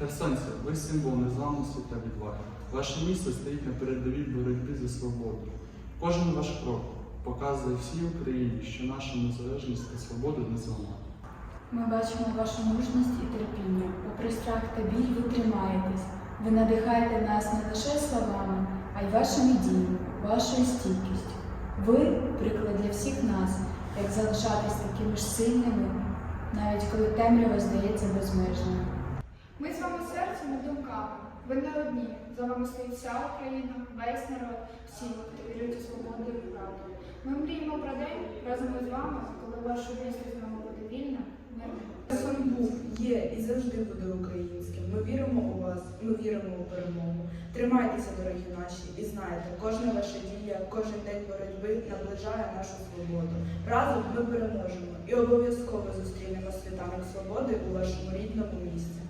Херсонці, ви символ незламності та відваги. Ваше місто стоїть на передовій боротьби за свободу. Кожен ваш крок показує всій Україні, що наша незалежність та свобода не зламана. Ми бачимо вашу мужність і терпіння. Попри страх та біль, ви тримаєтесь. Ви надихаєте нас не лише словами, а й вашими діями, вашою стійкістю. Ви приклад для всіх нас, як залишатись такими ж сильними, навіть коли темрява здається безмежною. Ми з вами серцем і думками. Ви не одні. За вами стоїть вся Україна, весь народ, всі, хто вірують у свободу і правду. Ми мріємо про день разом із вами, коли ваше місто знову буде вільне, мирне. Херсон був, є і завжди буде українським. Ми віримо у вас, ми віримо у перемогу. Тримайтеся, дорогі наші, і знайте, кожна ваша дія, кожен день боротьби наближає нашу свободу. Разом ми переможемо і обов'язково зустрінемо світанок свободи у вашому рідному місті.